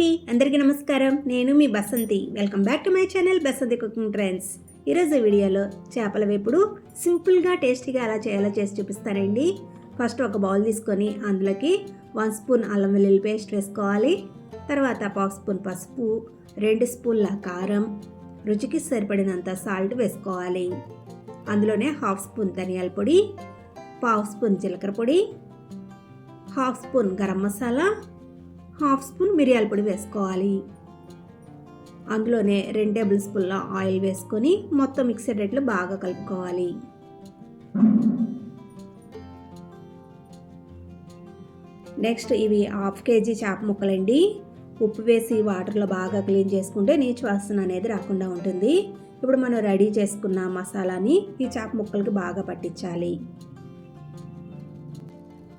అండి. అందరికీ నమస్కారం. నేను మీ Basanti. Welcome back to my channel Basanti cooking trends. ఈరోజు వీడియోలో చేపల వేపుడు సింపుల్గా టేస్టీగా ఎలా చేయాలో చేసి చూపిస్తానండి. ఫస్ట్ ఒక బౌల్ తీసుకొని అందులోకి వన్ స్పూన్ అల్లం వెల్లుల్లి పేస్ట్ వేసుకోవాలి. తర్వాత పావు స్పూన్ పసుపు రెండు స్పూన్ల కారం రుచికి సరిపడినంత సాల్ట్ వేసుకోవాలి. అందులోనే హాఫ్ స్పూన్ ధనియాల పొడి పావు స్పూన్ జీలకర్ర పొడి half spoon garam masala half spoon మిరియాల పొడి వేసుకోవాలి. అందులోనే రెండు టేబుల్ స్పూన్ల ఆయిల్ వేసుకొని మొత్తం మిక్సర్ రేట్లు బాగా కలుపుకోవాలి. నెక్స్ట్ ఇవి హాఫ్ కేజీ చేప ముక్కలండి. ఉప్పు వేసి వాటర్లో బాగా క్లీన్ చేసుకుంటే నీచు వాసన అనేది రాకుండా ఉంటుంది. ఇప్పుడు మనం రెడీ చేసుకున్న మసాలాని ఈ చేప ముక్కలకి బాగా పట్టించాలి.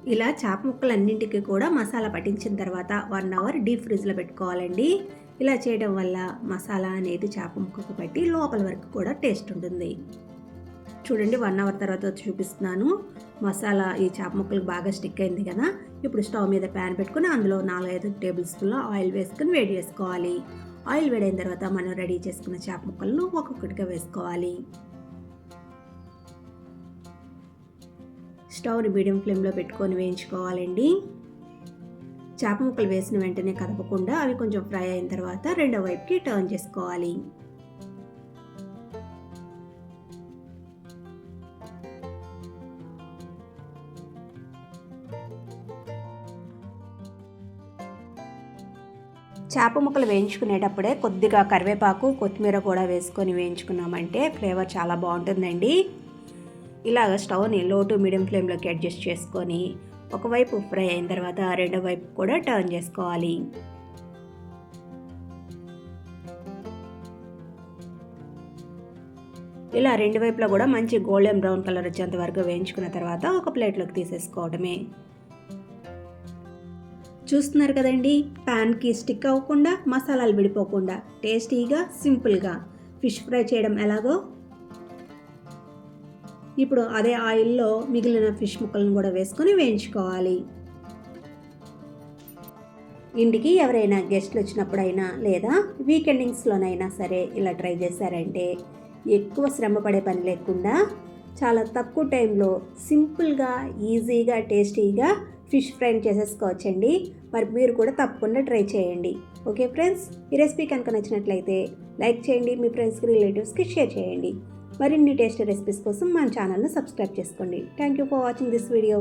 ఇలా చేప ముక్కలన్నింటికి కూడా మసాలా పట్టించిన తర్వాత వన్ అవర్ డీప్ ఫ్రిడ్జ్లో పెట్టుకోవాలండి. ఇలా చేయడం వల్ల మసాలా అనేది చేప ముక్కకు పట్టి లోపల వరకు కూడా టేస్ట్ ఉంటుంది. చూడండి వన్ అవర్ తర్వాత వచ్చి చూపిస్తున్నాను. మసాలా ఈ చేప ముక్కలకు బాగా స్టిక్ అయింది కదా. ఇప్పుడు స్టవ్ మీద ప్యాన్ పెట్టుకుని అందులో నాలుగైదు టేబుల్ స్పూన్ల ఆయిల్ వేసుకుని వేడి చేసుకోవాలి. ఆయిల్ వేడైన తర్వాత మనం రెడీ చేసుకున్న చేప ముక్కలను ఒక్కొక్కటిగా వేసుకోవాలి. స్టవ్ని మీడియం ఫ్లేమ్లో పెట్టుకొని వేయించుకోవాలండి. చేప ముక్కలు వేసిన వెంటనే కదపకుండా అవి కొంచెం ఫ్రై అయిన తర్వాత రెండో వైపుకి టర్న్ చేసుకోవాలి. చేప ముక్కలు వేయించుకునేటప్పుడే కొద్దిగా కరివేపాకు కొత్తిమీర కూడా వేసుకొని వేయించుకున్నామంటే ఫ్లేవర్ చాలా బాగుంటుందండి. ఇలాగ స్టవ్ని లో టు మీడియం ఫ్లేమ్లోకి అడ్జస్ట్ చేసుకొని ఒకవైపు ఫ్రై అయిన తర్వాత రెండో వైపు కూడా టర్న్ చేసుకోవాలి. ఇలా రెండు వైపులా కూడా మంచి గోల్డెన్ బ్రౌన్ కలర్ వచ్చేంత వరకు వేయించుకున్న తర్వాత ఒక ప్లేట్లోకి తీసేసుకోవడమే. చూస్తున్నారు కదండి ప్యాన్కి స్టిక్ అవ్వకుండా మసాలాలు విడిపోకుండా టేస్టీగా సింపుల్గా ఫిష్ ఫ్రై చేయడం ఎలాగో ఇప్పుడు అదే ఆయిల్లో మిగిలిన ఫిష్ ముక్కలను కూడా వేసుకొని వేయించుకోవాలి. ఇంటికి ఎవరైనా గెస్ట్లు వచ్చినప్పుడైనా లేదా వీకెండింగ్స్లోనైనా సరే ఇలా ట్రై చేశారంటే ఎక్కువ శ్రమ పడే పని లేకుండా చాలా తక్కువ టైంలో సింపుల్గా ఈజీగా టేస్టీగా ఫిష్ ఫ్రై చేసేసుకోవచ్చండి. మరి మీరు కూడా తప్పకుండా ట్రై చేయండి. ఓకే ఫ్రెండ్స్ ఈ రెసిపీ కనుక నచ్చినట్లయితే లైక్ చేయండి మీ ఫ్రెండ్స్కి రిలేటివ్స్కి షేర్ చేయండి. మరిన్ని టేస్టీ రెసిపీస్ కోసం మన ఛానల్ను సబ్స్క్రైబ్ చేసుకోండి. Thank you for watching this video